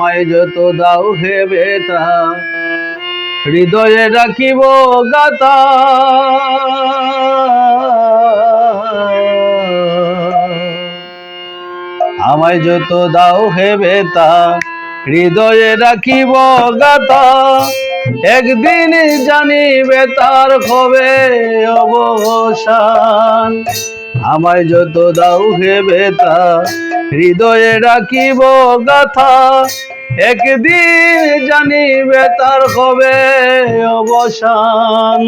আমায় যত দাও হে বেতা, হৃদয়ে রাখিব গাতা। আমায় যত দাও হে বেতা, হৃদয়ে রাখিব গাতা। একদিন জানিবে তার হবে অবসান। আমায় যত দাও হে বেতা, হৃদয়ে রাখিব গাথা। একদিন জানিবে তার হবে অবসান।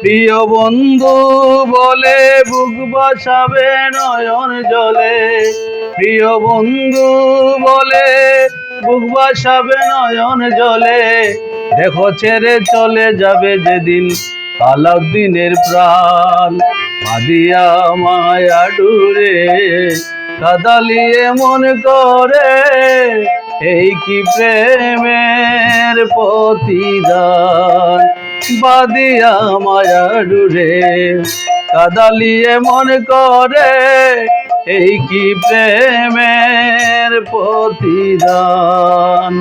প্রিয় বন্ধু বলে বুক বাসাবে নয়ন জলে। প্রিয় বন্ধু বলে বুক বাসাবে নয়ন জলে। দেখো ছেড়ে চলে যাবে যেদিন আলাউদ্দিনের প্রাণ। মাদিয়া মায়া ডুরে কাদালিয়ে মন করে এই কি প্রেমের প্রতিদান? বাদিয়া মায়া ডুরে কাদালিয়ে মন করে। এই কি প্রেমের প্রতিদান?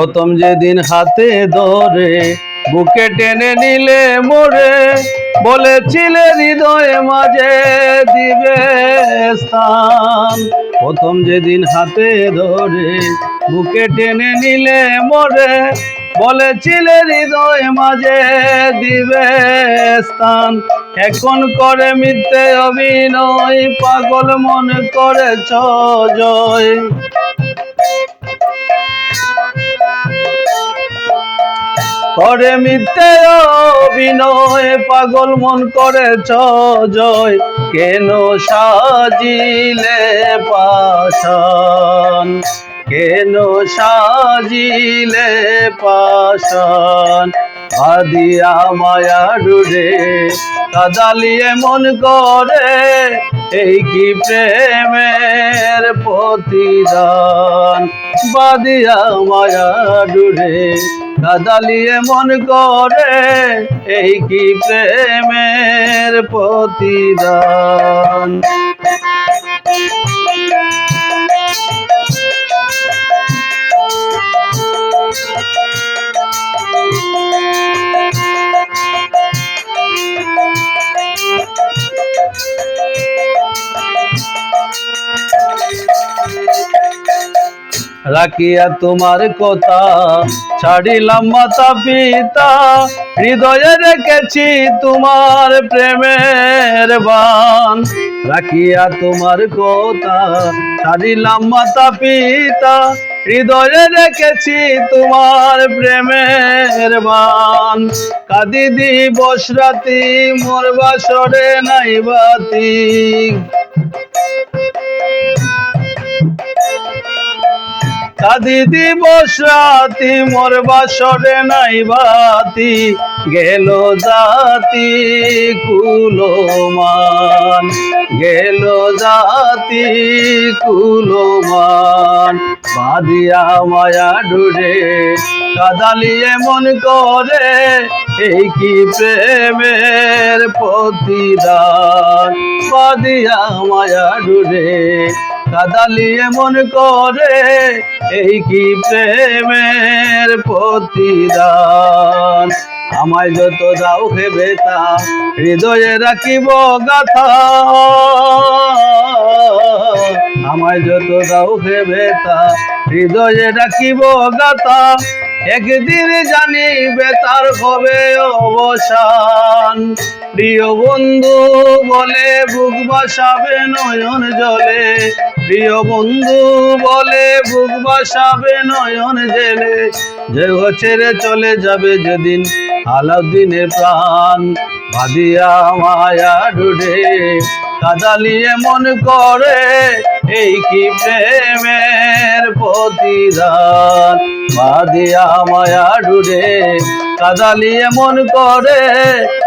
প্রথম যেদিন হাতে ধরে বুকে টেনে নিলে মোরে, বলেছিলে হৃদয়ে মাঝে দিবে স্থান। প্রথম যেদিন হাতে ধরে বুকে টেনে নিলে মোরে বলেছিলে হৃদয় মাঝে দিবে স্থান। এখন করে মিথ্যে অভিনয়, পাগল মনে করেছ জয়। করে মিথ্যে অভিনয়, পাগল মন করেছ জয়। কেন সাজিলে পাশান কেন সাজিলে পাশান আদিয়া মায়া ডুরে কাদালিয়ে মন করে, এই কি প্রেমের প্রতিদান? বাদিয়া মায়া ডুরে কাদালিয়ে মন করে, এই কি প্রেমের প্রতিদান? রাখিয়া তোমার কথা ছাড়িলাম মাতা পিতা। হৃদয়ে রেখেছি তোমার প্রেমের বান। রাখিয়া তোমার কথা ছাড়িলাম মাতা পিতা। হৃদয়ে রেখেছি তোমার প্রেমের বান। কাদি দিবস রাতি, মোর বাসরে নাই বাতি। কাদি দিবস মোর বাসরে নাই বাতি। গেল জাতি কুলমান, গেল জাতি কুলমান। বাদিয়া মায়া ডুরে কাদালিয়ে মন করে, এই কি প্রেমের প্রতিদান? বাদিয়া মায়া ডুরে কাদালিয়ে মন করে, এই কি প্রেমের প্রতিদান? আমায় যত দাও হে বেতা হৃদয়ে রাখিব গাথা। আমায় যত দাও হে বেতা হৃদয়ে রাখিব গাথা। একদিন জানিবে তার হবে অবসান। প্রিয় বন্ধু বলে, বুক বাসাবে নয়ন জলে। প্রিয় বন্ধু বলে, বুক বাসাবে নয়ন জেলে। যে ছেড়ে চলে যাবে যেদিন আলাউদ্দিনের প্রাণ। ভাদিয়া মায়া ডুডে কাদালিয়ে মন করে এই কি প্রেমের প্রতিদান? বাদিয়া মায়া ডুডে কাদালিয়ে মন করে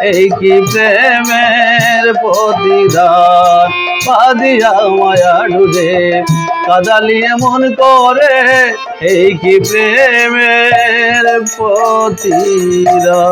এই কি প্রেমের প্রতিদান? পা দিয়া মায়া ডুরে কাদালিয়ে মন করে এই কি প্রেমের পতিরা